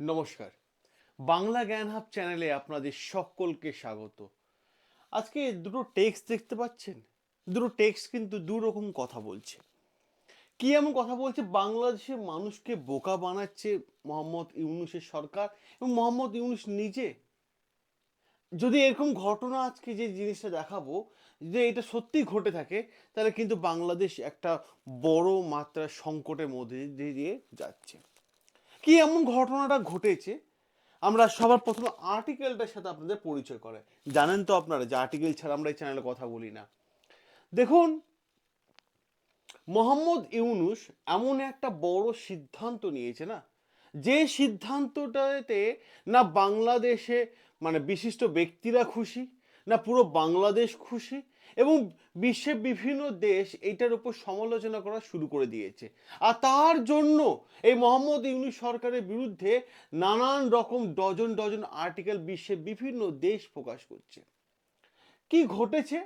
নমস্কার। বাংলা জ্ঞান হাব চ্যানেলে আপনাদের সকলকে স্বাগত। আজকে দুটো টেক্সট দেখতে পাচ্ছেন? দুটো টেক্সট কিন্তু দু রকম কথা বলছে। কি এমন কথা বলছে? বাংলাদেশের মানুষকে বোকা বানাচ্ছে মোহাম্মদ ইউনুসের সরকার এবং মোহাম্মদ ইউনুস নিজে। যদি এরকম ঘটনা আজকে যে জিনিসটা দেখাবো যে এটা সত্যি ঘটে থাকে, তাহলে কিন্তু বাংলাদেশ একটা বড় মাত্রার সংকটের মধ্যে দিয়ে যাচ্ছে। কি এমন ঘটনাটা ঘটেছে? আমরা সবার প্রথমে আর্টিকেলটার সাথে আপনাদের পরিচয় করে জানেন তো আপনারা যে আর্টিকেল ছাড়া আমরা এই চ্যানেলে কথা বলি না। দেখুন, মোহাম্মদ ইউনুস এমন একটা বড় সিদ্ধান্ত নিয়েছে না? যে সিদ্ধান্তটাতে না বাংলাদেশে মানে বিশিষ্ট ব্যক্তিরা খুশি, না পুরো বাংলাদেশ খুশি এবং বিশ্বের বিভিন্ন দেশ এইটার উপর সমালোচনা করা শুরু করে দিয়েছে। আর তার জন্য এই মোহাম্মদ ইউনুস সরকারের বিরুদ্ধে নানান রকম ডজন ডজন আর্টিকেল বিশ্বের বিভিন্ন দেশ প্রকাশ করছে। কি ঘটেছে?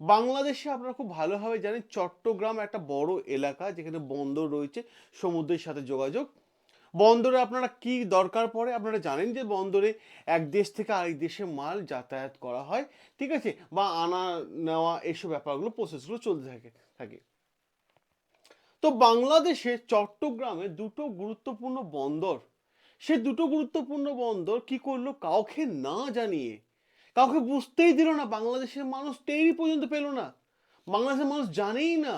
বাংলাদেশে আপনারা খুব ভালোভাবে জানেন, চট্টগ্রাম একটা বড় এলাকা যেখানে বন্দর রয়েছে, সমুদ্রের সাথে যোগাযোগ। বন্দরে আপনারা কি দরকার পড়ে? আপনারা জানেন যে বন্দরে এক দেশ থেকে আরেক দেশে মাল যাতায়াত করা হয়, ঠিক আছে? বা আনা, নেওয়া এইসব ব্যাপারগুলো প্রসেসগুলো চলতে থাকে থাকে। তো বাংলাদেশে চট্টগ্রামে দুটো গুরুত্বপূর্ণ বন্দর, সে দুটো গুরুত্বপূর্ণ বন্দর কি করল? কাউকে না জানিয়ে, কাউকে বুঝতেই দিল না। বাংলাদেশের মানুষ টেরি পর্যন্ত পেল না। বাংলাদেশের মানুষ জানেই না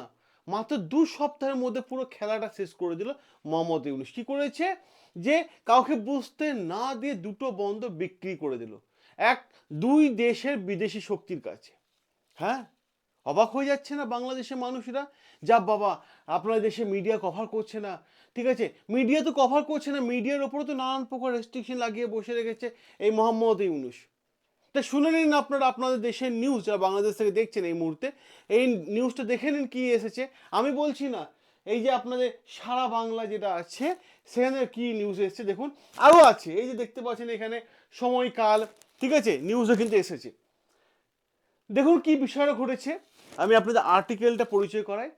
মাত্র দু সপ্তাহের মধ্যে পুরো খেলাটা শেষ করে দিল মোহাম্মদ ইউনুস। কি করেছে? যে কাউকে বুঝতে না দিয়ে দুটো বন্ধ বিক্রি করে দিল। এক, দুই দেশের বিদেশি শক্তির কাছে। হ্যাঁ? অবাক হয়ে যাচ্ছে না বাংলাদেশের মানুষরা? যা বাবা, আপনার দেশে মিডিয়া কভার করছে না। ঠিক আছে? মিডিয়া তো কভার করছে না। মিডিয়ার ওপরে তো নানান প্রকার রেস্ট্রিকশন লাগিয়ে বসে রেখেছে এই মোহাম্মদ ইউনুস। তা শুনে নিন আপনারা আপনাদের দেশের নিউজ যারা বাংলাদেশ থেকে দেখছেন এই মুহূর্তে। এই নিউজটা দেখে নিন কী এসেছে। আমি বলছি না, এই যে আপনাদের সারা বাংলা যেটা আছে, সেখানে কি নিউজ এসেছে দেখুন। আরও আছে, এই যে দেখতে পাচ্ছেন এখানে সময়কাল, ঠিক আছে? নিউজও কিন্তু এসেছে। দেখুন কি বিষয়টা ঘটেছে। আমি আপনাদের আর্টিকেলটা পরিচয় করাই।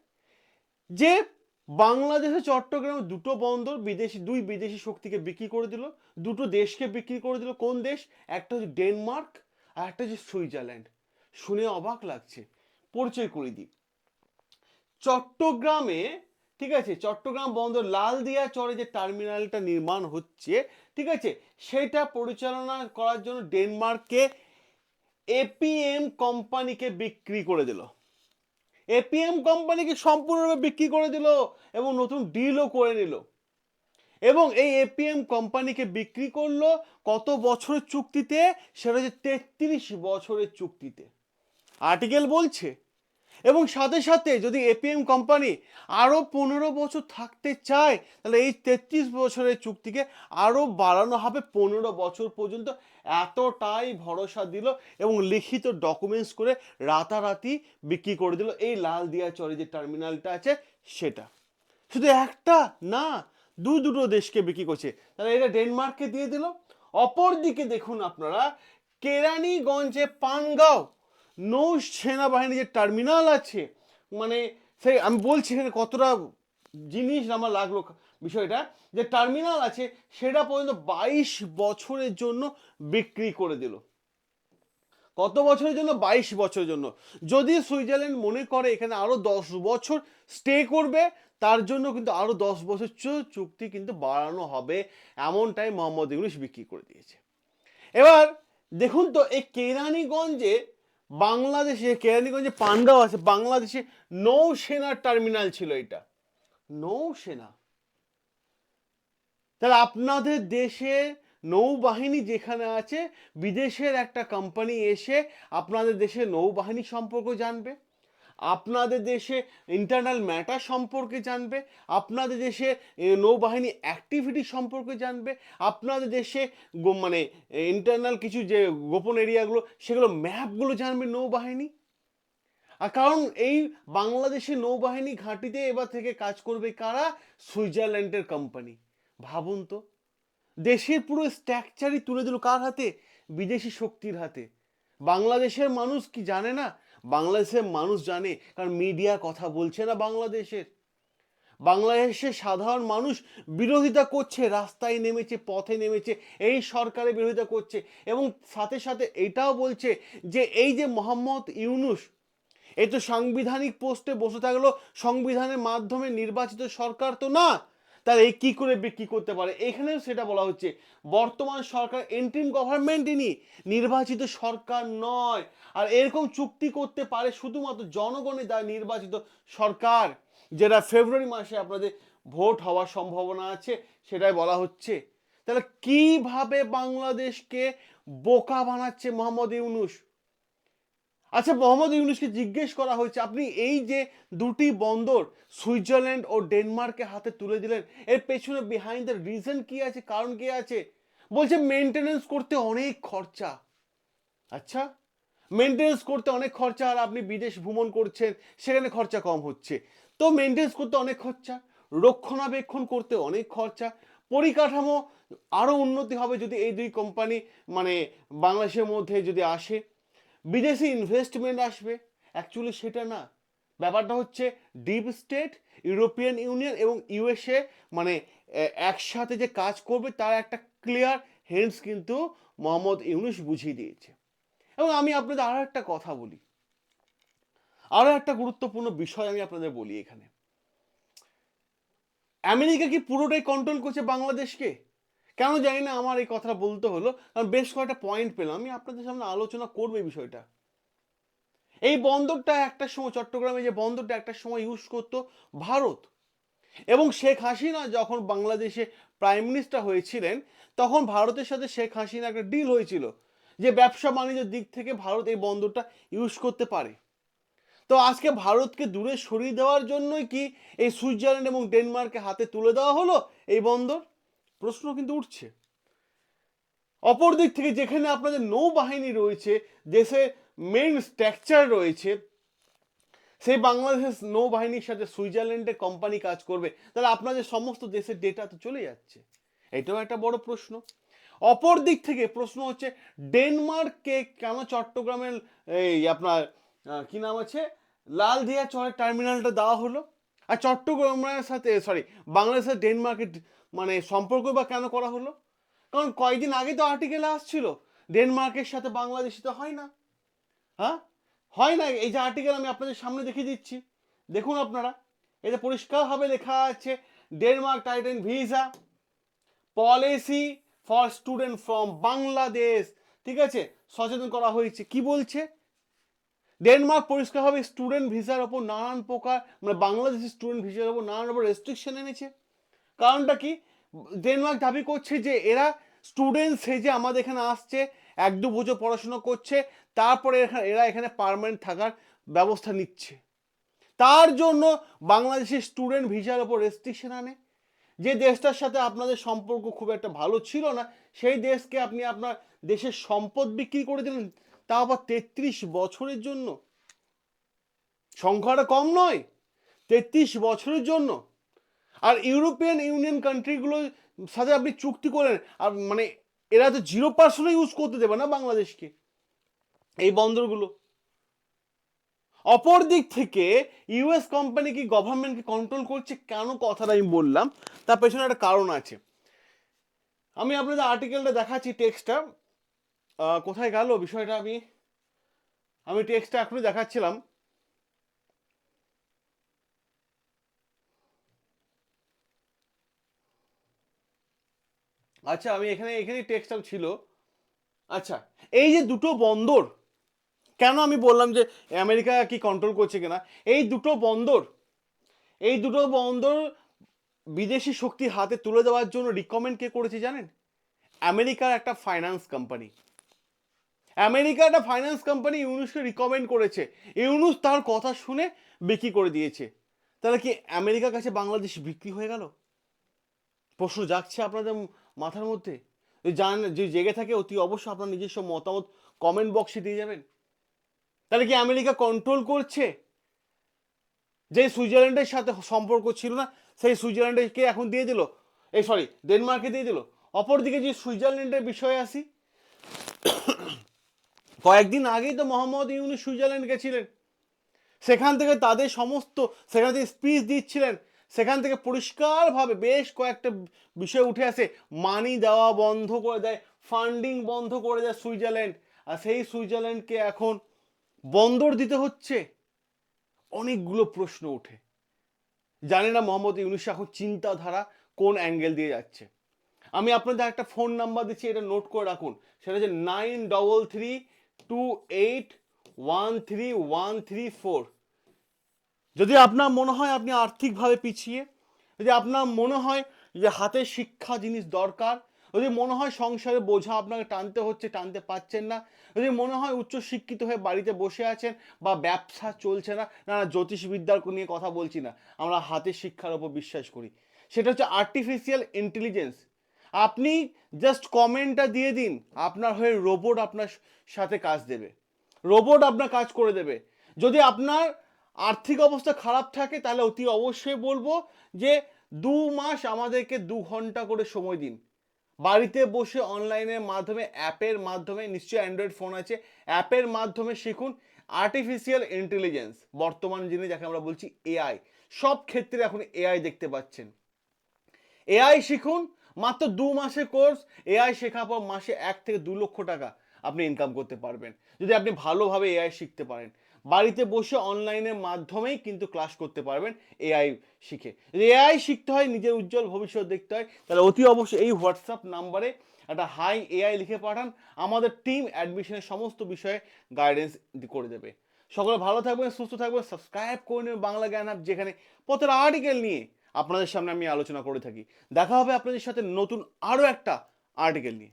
যে বাংলাদেশে চট্টগ্রামে দুটো বন্দর বিদেশি, দুই বিদেশি শক্তিকে বিক্রি করে দিল, দুটো দেশকে বিক্রি করে দিল। কোন দেশ? একটা হচ্ছে ডেনমার্ক আর একটা হচ্ছে সুইজারল্যান্ড, শুনে অবাক লাগছে। পরিচয় করে দিই। চট্টগ্রামে, ঠিক আছে, চট্টগ্রাম বন্দর লালদিয়া চরে যে টার্মিনালটা নির্মাণ হচ্ছে, ঠিক আছে, সেটা পরিচালনা করার জন্য ডেনমার্ককে এপিএম কোম্পানিকে বিক্রি করে দিল। এপিএম কোম্পানিকে সম্পূর্ণভাবে বিক্রি করে দিল এবং নতুন ডিলও করে নিল। এবং এই এপিএম কোম্পানিকে বিক্রি করল কত বছরের চুক্তিতে? সেটা হচ্ছে তেত্রিশ বছরের চুক্তিতে। আর্টিকেল বলছে। এবং সাথে সাথে যদি এপিএম কোম্পানি আরও পনেরো বছর থাকতে চায়, তাহলে এই তেত্রিশ বছরের চুক্তিকে আরও বাড়ানো হবে পনেরো বছর পর্যন্ত। এতটাই ভরসা দিল এবং লিখিত ডকুমেন্টস করে রাতারাতি বিক্রি করে দিল। এই লাল দিয়া চরে যে টার্মিনালটা আছে, সেটা। শুধু একটা না দু দুটো দেশকে বিক্রি করছে। তাহলে এটা ডেনমার্ককে দিয়ে দিল। অপরদিকে দেখুন আপনারা, কেরানীগঞ্জে পানগাঁও নৌ সেনাবাহিনী যে টার্মিনাল আছে মানে সেই আমি বলছি এখানে কতটা জিনিস আমার লাগল বিষয়টা, যে টার্মিনাল আছে, সেটা পর্যন্ত বাইশ বছরের জন্য বিক্রি করে দিল। কত বছরের জন্য? বাইশ বছরের জন্য। যদি সুইজারল্যান্ড মনে করে এখানে আরও দশ বছর স্টে করবে তার জন্য কিন্তু আরও দশ বছর চুক্তি কিন্তু বাড়ানো হবে এমনটাই মোহাম্মদ ইউনুস বিক্রি করে দিয়েছে। এবার দেখুন তো, এই কেরানীগঞ্জে বাংলাদেশে, কেরানীগঞ্জে পান্ডাও আছে, বাংলাদেশে নৌসেনার টার্মিনাল ছিল এটা। নৌসেনা? তাহলে আপনাদের দেশে নৌবাহিনী যেখানে আছে, বিদেশের একটা কোম্পানি এসে আপনাদের দেশে নৌবাহিনী সম্পর্কে জানবে? আপনাদের দেশে ইন্টারনাল ম্যাটার সম্পর্কে জানবে, আপনাদের দেশে নৌবাহিনী অ্যাক্টিভিটি সম্পর্কে জানবে, আপনাদের দেশে মানে ইন্টারনাল কিছু যে গোপন এরিয়াগুলো সেগুলো ম্যাপগুলো জানবে নৌবাহিনী? আর কারণ এই বাংলাদেশের নৌবাহিনী ঘাঁটিতে এবার থেকে কাজ করবে কারা? সুইজারল্যান্ডের কোম্পানি ভাবুন তো, দেশের পুরো স্ট্রাকচারই তুলে দিল কার হাতে? বিদেশি শক্তির হাতে। বাংলাদেশের মানুষ কি জানে না বাংলাদেশের মানুষ জানে, কারণ মিডিয়া কথা বলছে না বাংলাদেশের। বাংলাদেশের সাধারণ মানুষ বিরোধিতা করছে, রাস্তায় নেমেছে, পথে নেমেছে, এই সরকারের বিরোধিতা করছে এবং সাথে সাথে এটাও বলছে যে এই যে মোহাম্মদ ইউনুস এই তো সাংবিধানিক পোস্টে বসে থাকল, সংবিধানের মাধ্যমে নির্বাচিত সরকার তো না তাহলে এই কী করে বিক্রি করতে পারে? এখানেও সেটা বলা হচ্ছে, বর্তমান সরকার এন্ট্রিম গভর্নমেন্টই নির্বাচিত সরকার নয়। আর এরকম চুক্তি করতে পারে শুধুমাত্র জনগণের দ্বারা নির্বাচিত সরকার, যেটা ফেব্রুয়ারি মাসে আপনাদের ভোট হওয়ার সম্ভাবনা আছে, সেটাই বলা হচ্ছে। তাহলে কীভাবে বাংলাদেশকে বোকা বানাচ্ছে মোহাম্মদ ইউনুস? আচ্ছা মোহাম্মদ ইউনুসকে জিজ্ঞেস করা হয়েছে, আপনি এই যে দুটি বন্দর সুইজারল্যান্ড ও ডেনমার্কে হাতে তুলে দিলেন, এর পেছনে বিহাইন্ড দ্য রিজন কি আছে, কারণ কি আছে? বলছে মেনটেনেন্স করতে অনেক খরচা। আচ্ছা মেনটেনেন্স করতে অনেক খরচা, আর আপনি বিদেশ ভ্রমণ করছেন, সেখানে খরচা কম হচ্ছে। তো মেনটেনেন্স করতে অনেক খরচা, রক্ষণাবেক্ষণ করতে অনেক খরচা, পরিকাঠামো আরও উন্নতি হবে যদি এই দুই কোম্পানি মানে বাংলাদেশের মধ্যে যদি আসে। বিদেশি ইনভেস্টমেন্ট আসবে। অ্যাকচুয়ালি সেটা না। ব্যাপারটা হচ্ছে ডিপ স্টেট ইউরোপিয়ান ইউনিয়ন এবং ইউএসএ মানে একসাথে যে কাজ করবে তার একটা ক্লিয়ার হেন্স কিন্তু মোহাম্মদ ইউনুস বুঝিয়ে দিয়েছে। এবং আমি আপনাদের আরও একটা কথা বলি। আরও একটা গুরুত্বপূর্ণ বিষয় আমি আপনাদের বলি এখানে। আমেরিকা কি পুরোটাই কন্ট্রোল করছে বাংলাদেশকে? কেন জানি না আমার এই কথাটা বলতে হলো, কারণ বেশ কয়েকটা পয়েন্ট পেলাম। আমি আপনাদের সামনে আলোচনা করব এই বিষয়টা। এই বন্দরটা একটা সময়, চট্টগ্রামে যে বন্দরটা একটা সময় ইউজ করতো ভারত। এবং শেখ হাসিনা যখন বাংলাদেশে প্রাইম মিনিস্টার হয়েছিলেন, তখন ভারতের সাথে শেখ হাসিনা একটা ডিল হয়েছিল যে ব্যবসা বাণিজ্যের দিক থেকে ভারত এই বন্দরটা ইউজ করতে পারে। তো আজকে ভারতকে দূরে সরিয়ে দেওয়ার জন্যই কি এই সুইজারল্যান্ড এবং ডেনমার্কে হাতে তুলে দেওয়া হলো এই বন্দর? প্রশ্ন কিন্তু উঠছে। অপর দিক থেকে যেখানে আপনাদের নৌবাহিনী রয়েছে দেশে মেইন স্ট্রাকচার রয়েছে, সেই বাংলাদেশের নৌবাহিনীর সাথে সুইজারল্যান্ডের কোম্পানি কাজ করবে। তাহলে আপনাদের সমস্ত দেশের ডেটা তো চলে যাচ্ছে। এটাও একটা বড় প্রশ্ন। অপর দিক থেকে প্রশ্ন হচ্ছে ডেনমার্ককে কেন চট্টগ্রামের এই আপনার কি নাম আছে? লালদিয়া চরের টার্মিনালটা দেওয়া হলো। আর চট্টগ্রামের সাথে সরি বাংলাদেশের ডেনমার্কের মানে সম্পর্ক বা কেন করা হলো? কারণ কয়েকদিন আগে তো আর্টিকেল আসছিল ডেনমার্কের সাথে বাংলাদেশি তো হয় না। হ্যাঁ? হয় না, এই যে আর্টিকেল আমি আপনাদের সামনে দেখিয়ে দিচ্ছি। দেখুন আপনারা এটা পরিষ্কারভাবে লেখা আছে Denmark tighten visa policy for student from Bangladesh ঠিক আছে? সচেতন করা হয়েছে। কি বলছে? ডেনমার্ক পরিষ্কারভাবে স্টুডেন্ট ভিসার ওপর নানান প্রকার মানে বাংলাদেশি স্টুডেন্ট ভিসার ওপর নানান রকম রেস্ট্রিকশন এনেছে। কারণটা কি? ডেনমার্ক দাবি করছে যে এরা স্টুডেন্ট সেজে আমাদের এখানে আসছে, এক দু বছর পড়াশুনো করছে, তারপরে এরা এখানে পার্মানেন্ট থাকার ব্যবস্থা নিচ্ছে। তার জন্য বাংলাদেশের স্টুডেন্ট ভিসার ওপর রেস্ট্রিকশন আনে। যে দেশটার সাথে আপনাদের সম্পর্ক খুব একটা ভালো ছিল না, সেই দেশকে আপনি আপনার দেশের সম্পদ বিক্রি করে দিলেন, তা আবার তেত্রিশ বছরের জন্য। সংখ্যাটা কম নয়, তেত্রিশ বছরের জন্য। ইউরোপিয়ান ইউনিয়ন কান্ট্রিগুলোর সাথে আপনি চুক্তি করেন, আর মানে এরা তো জিরো পার্সেন্টও ইউজ করতে দেবে না বাংলাদেশকে, এই বন্দরগুলো। অপর দিক থেকে ইউএস কোম্পানি কি গভর্নমেন্টকে কন্ট্রোল করছে কেন কথাটা আমি বললাম, তার পেছনে একটা কারণ আছে। আমি আপনাদের আর্টিকেলটা দেখাচ্ছি টেক্সটটা কোথায় গেল বিষয়টা আমি? আমি টেক্সটটা এখনই দেখাচ্ছিলাম। আচ্ছা আমি এখানে এখানে টেক্সটটা ছিল। আচ্ছা এই যে দুটো বন্দর, কেন আমি বললাম যে আমেরিকা কি কন্ট্রোল করছে কিনা? এই দুটো বন্দর, এই দুটো বন্দর বিদেশি শক্তি হাতে তুলে দেওয়ার জন্য রিকমেন্ড কে করেছে জানেন? আমেরিকার একটা ফাইন্যান্স কোম্পানি আমেরিকার একটা ফাইন্যান্স কোম্পানি ইউনুসকে রিকমেন্ড করেছে। ইউনুস তার কথা শুনে বিক্রি করে দিয়েছে। তাহলে কি আমেরিকার কাছে বাংলাদেশ বিক্রি হয়ে গেল? প্রশ্ন জাগছে আপনাদের মাথার মধ্যে। জানেন যে জেগে থাকে, অতি অবশ্যই আপনার নিজস্ব মতামত কমেন্ট বক্সে দিয়ে যাবেন। তাহলে কি আমেরিকা কন্ট্রোল করছে? যে সুইজারল্যান্ডের সাথে সম্পর্ক ছিল না, সেই সুইজারল্যান্ডকে এখন দিয়ে দিল। এই সরি ডেনমার্কে দিয়ে দিল। অপরদিকে যে সুইজারল্যান্ডের বিষয়ে আসি, কয়েকদিন আগেই তো মোহাম্মদ ইউনি সুইজারল্যান্ড গেছিলেন। সেখান থেকে তাদের সমস্ত, সেখান থেকে স্পিচ দিচ্ছিলেন। সেখান থেকে পরিষ্কারভাবে বেশ কয়েকটা বিষয় উঠে আসে। মানি দেওয়া বন্ধ করে দেয় ফান্ডিং বন্ধ করে দেয় সুইজারল্যান্ড। আর সেই সুইজারল্যান্ডকে এখন বন্দর দিতে হচ্ছে। অনেকগুলো প্রশ্ন ওঠে। জানি না মোহাম্মদ ইউনুস এখন চিন্তাধারা কোন অ্যাঙ্গেল দিয়ে যাচ্ছে। আমি আপনাদের একটা ফোন নাম্বার দিচ্ছি, এটা নোট করে রাখুন। সেটা হচ্ছে nine double three two eight one three one three four যদি আপনার মনে হয় আপনি আর্থিকভাবে পিছিয়ে, যদি আপনার মনে হয় যে হাতে শিক্ষা জিনিস দরকার, যদি মনে হয় সংসারে বোঝা আপনাকে টানতে হচ্ছে, টানতে পাচ্ছেন না, যদি মনে হয় উচ্চ শিক্ষিত হয়ে বাড়িতে বসে আছেন বা ব্যবসা চলছে না না না জ্যোতিষবিদ্যার নিয়ে কথা বলছি না, আমরা হাতের শিক্ষার উপর বিশ্বাস করি। সেটা হচ্ছে আর্টিফিশিয়াল ইন্টেলিজেন্স আপনি জাস্ট কমেন্টটা দিয়ে দিন, আপনার হয়ে রোবট আপনার সাথে কাজ দেবে। রোবট আপনার কাজ করে দেবে। যদি আপনার আর্থিক অবস্থা খারাপ থাকে, তাহলে অতি অবশ্যই বলব যে দু মাস আমাদেরকে দু ঘণ্টা করে সময় দিন। বাড়িতে বসে অনলাইনের মাধ্যমে অ্যাপের মাধ্যমে, নিশ্চয়ই অ্যান্ড্রয়েড ফোন আছে অ্যাপের মাধ্যমে শিখুন আর্টিফিশিয়াল ইন্টেলিজেন্স বর্তমান জিনিস যাকে আমরা বলছি এআই সব ক্ষেত্রে এখন এআই দেখতে পাচ্ছেন। এআই শিখুন, মাত্র দু মাসের কোর্স এআই শেখার পর মাসে এক থেকে দু লক্ষ টাকা আপনি ইনকাম করতে পারবেন। যদি আপনি ভালোভাবে এআই শিখতে পারেন। বাড়িতে বসে অনলাইনের মাধ্যমেই কিন্তু ক্লাস করতে পারবেন এআই শিখে। এআই শিখতে হয়, নিজের উজ্জ্বল ভবিষ্যৎ দেখতে হয়, তাহলে অতি অবশ্যই এই হোয়াটসঅ্যাপ নাম্বারে একটা হাই এআই লিখে পাঠান। আমাদের টিম অ্যাডমিশনের সমস্ত বিষয়ে গাইডেন্স করে দেবে। সকলে ভালো থাকবেন, সুস্থ থাকবেন সাবস্ক্রাইব করে নেবেন বাংলা জ্ঞান অ্যাপ যেখানে পথের আর্টিকেল নিয়ে আপনাদের সামনে আমি আলোচনা করে থাকি। দেখা হবে আপনাদের সাথে নতুন আরও একটা আর্টিকেল নিয়ে।